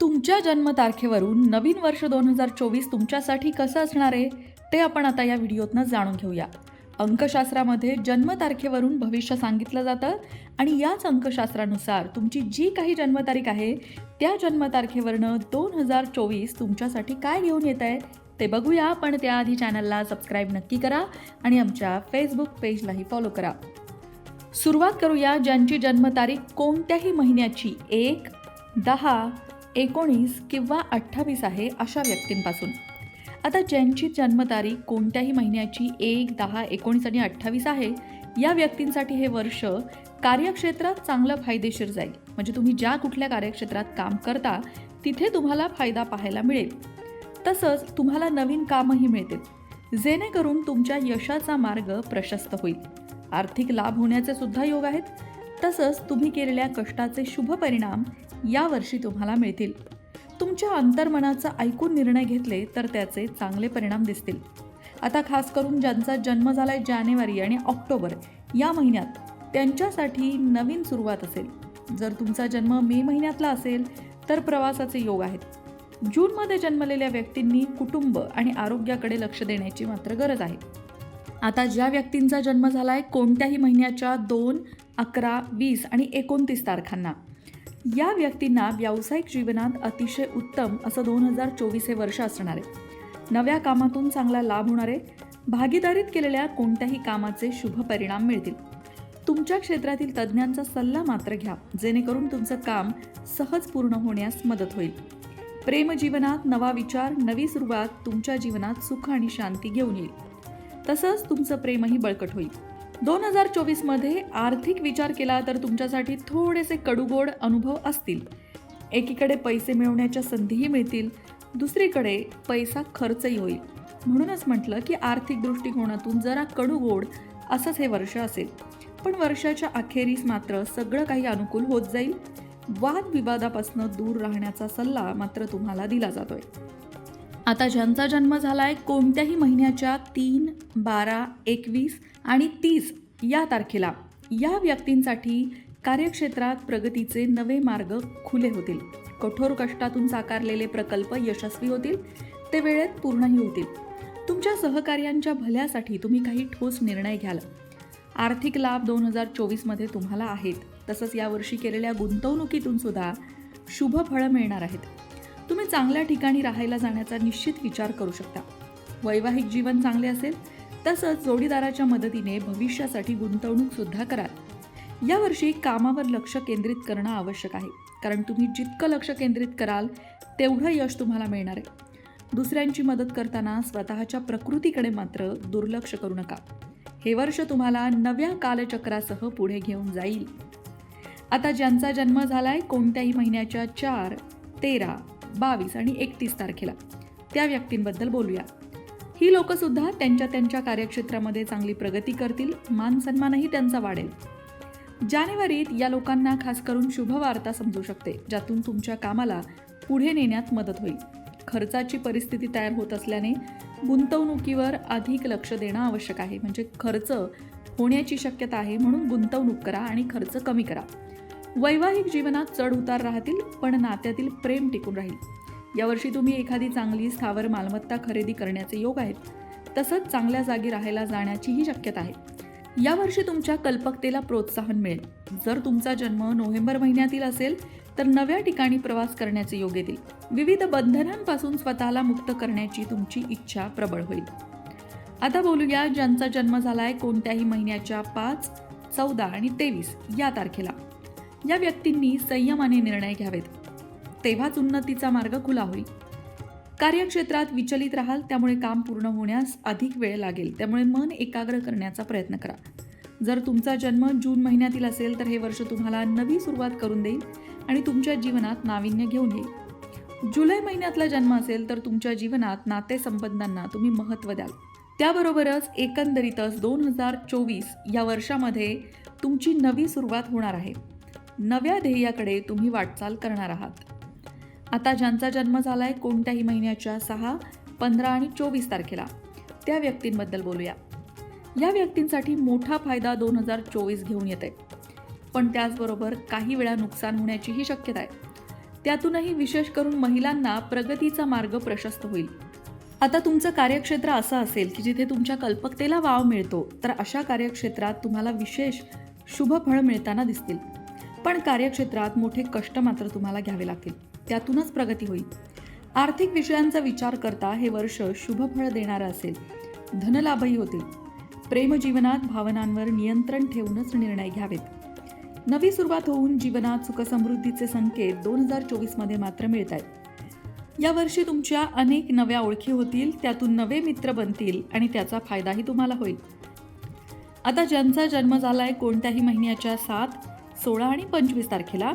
तुमच्या जन्मतारखेवरून नवीन वर्ष दोन हजार चोवीस तुमच्यासाठी कसं असणार आहे ते आपण आता या व्हिडिओतनं जाणून घेऊया. अंकशास्त्रामध्ये जन्मतारखेवरून भविष्य सांगितलं जातं आणि याच अंकशास्त्रानुसार तुमची जी काही जन्मतारीख आहे त्या जन्मतारखेवरनं दोन हजार चोवीस तुमच्यासाठी काय घेऊन येत आहे ते बघूया. पण त्याआधी चॅनलला सबस्क्राईब नक्की करा आणि आमच्या फेसबुक पेजलाही फॉलो करा. सुरुवात करूया ज्यांची जन्मतारीख कोणत्याही महिन्याची. एक दहा एकोणीस किंवा अठ्ठावीस आहे अशा व्यक्तींपासून. आता ज्यांची जन्मतारीख कोणत्याही महिन्याची एक दहा एकोणीस आणि अठ्ठावीस आहे या व्यक्तींसाठी हे वर्ष कार्यक्षेत्रात चांगलं फायदेशीर जाईल. म्हणजे तुम्ही ज्या कुठल्या कार्यक्षेत्रात काम करता तिथे तुम्हाला फायदा पाहायला मिळेल. तसंच तुम्हाला नवीन कामही मिळतील. जेणेकरून तुमच्या यशाचा मार्ग प्रशस्त होईल. आर्थिक लाभ होण्याचे सुद्धा योग आहेत. तसंच तुम्ही केलेल्या कष्टाचे शुभ परिणाम यावर्षी तुम्हाला मिळतील. तुमच्या अंतर्मनाचा ऐकून निर्णय घेतले तर त्याचे चांगले परिणाम दिसतील. आता खास करून ज्यांचा जन्म झाला आहे जानेवारी आणि ऑक्टोबर या महिन्यात त्यांच्यासाठी नवीन सुरुवात असेल. जर तुमचा जन्म मे महिन्यातला असेल तर प्रवासाचे योग आहेत. जूनमध्ये जन्मलेल्या व्यक्तींनी कुटुंब आणि आरोग्याकडे लक्ष देण्याची मात्र गरज आहे. आता ज्या व्यक्तींचा जन्म झाला आहे कोणत्याही महिन्याच्या दोन अकरा वीस आणि एकोणतीस तारखांना. या व्यक्तींना व्यावसायिक जीवनात अतिशय उत्तम असं दोन हजार चोवीस हे वर्ष असणार आहे. नव्या कामातून चांगला लाभ होणार आहे. भागीदारीत केलेल्या कोणत्याही कामाचे शुभ परिणाम मिळतील. तुमच्या क्षेत्रातील तज्ज्ञांचा सल्ला मात्र घ्या जेणेकरून तुमचं काम सहज पूर्ण होण्यास मदत होईल. प्रेमजीवनात नवा विचार नवी सुरुवात तुमच्या जीवनात सुख आणि शांती घेऊन येईल. तसंच तुमचं प्रेमही बळकट होईल. दोन हजार चोवीसमध्ये आर्थिक विचार केला तर तुमच्यासाठी थोडेसे कडूगोड अनुभव असतील. एकीकडे पैसे मिळवण्याच्या संधीही मिळतील दुसरीकडे पैसा खर्चही होईल. म्हणूनच म्हटलं की आर्थिक दृष्टिकोनातून जरा कडूगोड असंच हे वर्ष असेल. पण वर्षाच्या अखेरीस मात्र सगळं काही अनुकूल होत जाईल. वादविवादापासून दूर राहण्याचा सल्ला मात्र तुम्हाला दिला जातोय. आता ज्यांचा जन्म झालाय कोणत्याही महिन्याच्या तीन बारा एकवीस आणि तीस या तारखेला. या व्यक्तींसाठी कार्यक्षेत्रात प्रगतीचे नवे मार्ग खुले होतील. कठोर कष्टातून साकारलेले प्रकल्प यशस्वी होतील ते वेळेत पूर्णही होतील. तुमच्या सहकार्यांच्या भल्यासाठी तुम्ही काही ठोस निर्णय घ्याल. आर्थिक लाभ दोन हजार चोवीसमध्ये तुम्हाला आहेत. तसंच यावर्षी केलेल्या गुंतवणुकीतून सुद्धा शुभ फळं मिळणार आहेत. तुम्ही चांगल्या ठिकाणी राहायला जाण्याचा निश्चित विचार करू शकता. वैवाहिक जीवन चांगले असेल तसंच जोडीदाराच्या मदतीने भविष्यासाठी गुंतवणूक सुद्धा कराल. यावर्षी कामावर लक्ष केंद्रित करणं आवश्यक आहे कारण तुम्ही जितकं लक्ष केंद्रित कराल तेवढं यश तुम्हाला मिळणार आहे. दुसऱ्यांची मदत करताना स्वतःच्या प्रकृतीकडे मात्र दुर्लक्ष करू नका. हे वर्ष तुम्हाला नव्या कालचक्रासह पुढे घेऊन जाईल. आता ज्यांचा जन्म झालाय कोणत्याही महिन्याच्या चार तेरा बावीस आणि एकतीस तारखेला. त्या व्यक्तींबद्दल बोलूया. ही लोक सुद्धा त्यांच्या त्यांच्या कार्यक्षेत्रामध्ये चांगली प्रगती करतील मान सन्मानही त्यांचा वाढेल. जानेवारीत या लोकांना खास करून शुभवार्ता समजू शकते ज्यातून तुमच्या कामाला पुढे नेण्यात मदत होईल. खर्चाची परिस्थिती तयार होत असल्याने गुंतवणुकीवर अधिक लक्ष देणं आवश्यक आहे. म्हणजे खर्च होण्याची शक्यता आहे म्हणून गुंतवणूक करा आणि खर्च कमी करा. वैवाहिक जीवनात चढ उतार राहतील पण नात्यातील प्रेम टिकून राहील. यावर्षी तुम्ही एखादी चांगली स्थावर मालमत्ता खरेदी करण्याचे योग आहेत. तसंच चांगल्या जागी राहायला जाण्याचीही शक्यता आहे. यावर्षी तुमच्या कल्पकतेला प्रोत्साहन मिळेल. जर तुमचा जन्म नोव्हेंबर महिन्यातील असेल तर नव्या ठिकाणी प्रवास करण्याचे योग येतील. विविध बंधनांपासून स्वतःला मुक्त करण्याची तुमची इच्छा प्रबळ होईल. आता बोलूया ज्यांचा जन्म झालाय कोणत्याही महिन्याच्या पाच चौदा आणि तेवीस या तारखेला. या व्यक्तींनी संयमाने निर्णय घ्यावेत. तेव्हाच उन्नतीचा मार्ग खुला होईल. कार्यक्षेत्रात विचलित राहाल त्यामुळे काम पूर्ण होण्यास अधिक वेळ लागेल. त्यामुळे मन एकाग्र करण्याचा प्रयत्न करा. जर तुमचा जन्म जून महिन्यातील असेल तर हे वर्ष तुम्हाला नवी सुरुवात करून देईल आणि तुमच्या जीवनात नाविन्य घेऊन येईल. जुलै महिन्यातला जन्म असेल तर तुमच्या जीवनात नातेसंबंधांना तुम्ही महत्त्व द्याल. त्याबरोबरच एकंदरीतच दोन हजार चोवीस या वर्षामध्ये तुमची नवी सुरुवात होणार आहे. नव्या ध्येयाकडे तुम्ही वाटचाल करणार आहात. आता ज्यांचा जन्म झालाय कोणत्याही महिन्याच्या सहा पंधरा आणि चोवीस तारखेला त्या व्यक्तींबद्दल बोलूया. या व्यक्तींसाठी मोठा फायदा दोन हजार चोवीस घेऊन येते पण त्याचबरोबर काही वेळा नुकसान होण्याचीही शक्यता आहे. त्यातूनही विशेष करून महिलांना प्रगतीचा मार्ग प्रशस्त होईल. आता तुमचं कार्यक्षेत्र असं असेल की जिथे तुमच्या कल्पकतेला वाव मिळतो तर अशा कार्यक्षेत्रात तुम्हाला विशेष शुभ फळ मिळताना दिसतील. पण कार्यक्षेत्रात मोठे कष्ट मात्र तुम्हाला घ्यावे लागतील. त्यातूनच प्रगती होईल. आर्थिक विषयांचा विचार करता हे वर्ष शुभफळ देणारं असेल. धनलाभही होतील. प्रेमजीवनात भावनांवर नियंत्रण ठेवूनच निर्णय घ्यावेत. नवी सुरुवात होऊन जीवनात सुखसमृद्धीचे संकेत दोन हजार चोवीसमध्ये मात्र मिळत आहेत यावर्षी तुमच्या अनेक नव्या ओळखी होतील त्यातून नवे मित्र बनतील आणि त्याचा फायदाही तुम्हाला होईल. आता ज्यांचा जन्म झालाय कोणत्याही महिन्याच्या सात सोळा आणि पंचवीस तारखेला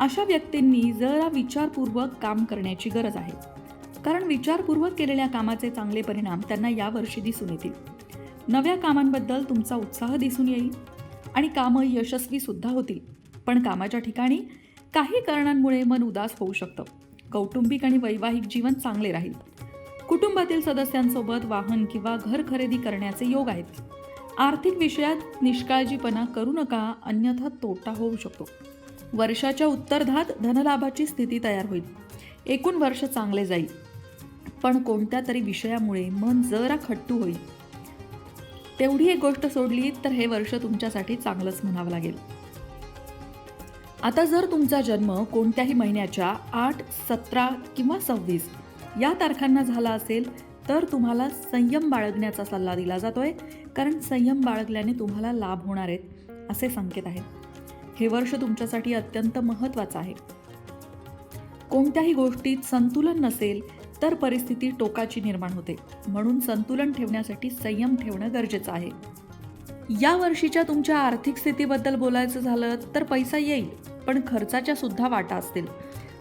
अशा व्यक्तींनी जरा विचारपूर्वक काम करण्याची गरज आहे. कारण विचारपूर्वक केलेल्या कामाचे चांगले परिणाम त्यांना यावर्षी दिसून येतील. नव्या कामांबद्दल तुमचा उत्साह दिसून येईल आणि कामं यशस्वीसुद्धा होतील. पण कामाच्या ठिकाणी काही कारणांमुळे मन उदास होऊ शकतं. कौटुंबिक आणि वैवाहिक जीवन चांगले राहील. कुटुंबातील सदस्यांसोबत वाहन किंवा घर खरेदी करण्याचे योग आहेत. आर्थिक विषयात निष्काळजीपणा करू नका अन्यथा तोटा होऊ शकतो. वर्षाच्या उत्तरार्धात धनलाभाची स्थिती तयार होईल. एकूण वर्ष चांगले जाईल. पण कोणत्या तरी विषयामुळे मन जरा खट्टू होईल. तेवढी एक गोष्ट सोडली तर हे वर्ष तुमच्यासाठी चांगलंच म्हणावं लागेल. आता जर तुमचा जन्म कोणत्याही महिन्याच्या आठ सतरा किंवा सव्वीस या तारखांना झाला असेल तर तुम्हाला संयम बाळगण्याचा सल्ला दिला जातोय. कारण संयम बाळगल्याने तुम्हाला लाभ होणार आहेत असे संकेत आहेत. हे वर्ष तुमच्यासाठी अत्यंत महत्त्वाचं आहे. कोणत्याही गोष्टीत संतुलन नसेल तर परिस्थिती टोकाची निर्माण होते. म्हणून संतुलन ठेवण्यासाठी संयम ठेवणं गरजेचं आहे. या वर्षीच्या तुमच्या आर्थिक स्थितीबद्दल बोलायचं झालं तर पैसा येईल पण खर्चाच्या सुद्धा वाटा असतील.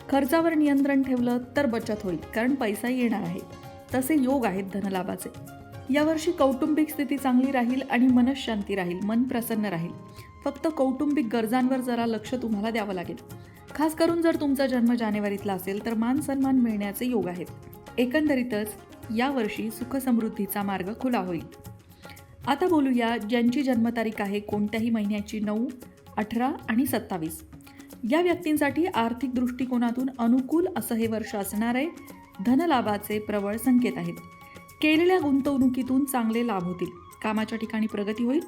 खर्चावर नियंत्रण ठेवलं तर बचत होईल कारण पैसा येणार आहे. तसे योग आहेत धनलाभाचे. यावर्षी कौटुंबिक स्थिती चांगली राहील आणि मनशांती राहील मन प्रसन्न राहील. फक्त कौटुंबिक गरजांवर जरा लक्ष तुम्हाला द्यावं लागेल. खास करून जर तुमचा जन्म जानेवारीतला असेल तर मान सन्मान मिळण्याचे योग आहेत. एकंदरीतच यावर्षी सुखसमृद्धीचा मार्ग खुला होईल. आता बोलूया ज्यांची जन्मतारीख आहे कोणत्याही महिन्याची नऊ अठरा आणि सत्तावीस. या व्यक्तींसाठी आर्थिक दृष्टिकोनातून अनुकूल असं हे वर्ष असणार आहे धनलाभाचे प्रबळ संकेत आहेत. केलेल्या गुंतवणुकीतून चांगले लाभ होतील. कामाच्या ठिकाणी प्रगती होईल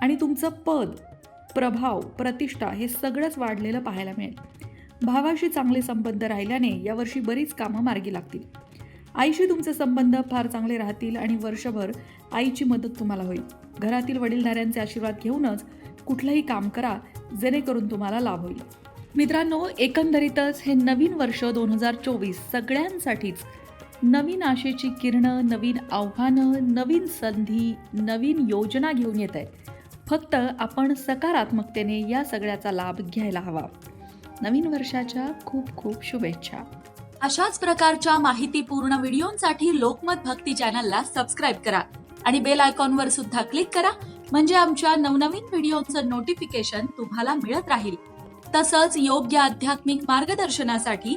आणि तुमचं पद प्रभाव प्रतिष्ठा हे सगळंच वाढलेलं पाहायला मिळेल. भावाशी चांगले संबंध राहिल्याने यावर्षी बरीच कामं मार्गी लागतील. आईशी तुमचे संबंध फार चांगले राहतील आणि वर्षभर आईची मदत तुम्हाला होईल. घरातील वडीलधाऱ्यांचे आशीर्वाद घेऊनच कुठलंही काम करा जेणेकरून तुम्हाला लाभ होईल. मित्रांनो एकंदरीतच हे नवीन वर्ष दोन हजार चोवीस सगळ्यांसाठीच नवीन आशेची किरणं नवीन आव्हानं नवीन संधी नवीन योजना घेऊन येत आहे फक्त आपण सकारात्मकतेने या सगळ्याचा लाभ घ्यायला हवा. नवीन वर्षाच्या खूप खूप शुभेच्छा. अशाच प्रकारच्या माहितीपूर्ण व्हिडिओंसाठी लोकमत भक्ती चॅनलला सबस्क्राईब करा आणि बेल आयकॉनवर सुद्धा क्लिक करा म्हणजे आमच्या नवनवीन व्हिडिओचं नोटिफिकेशन तुम्हाला मिळत राहील. तसंच योग्य आध्यात्मिक मार्गदर्शनासाठी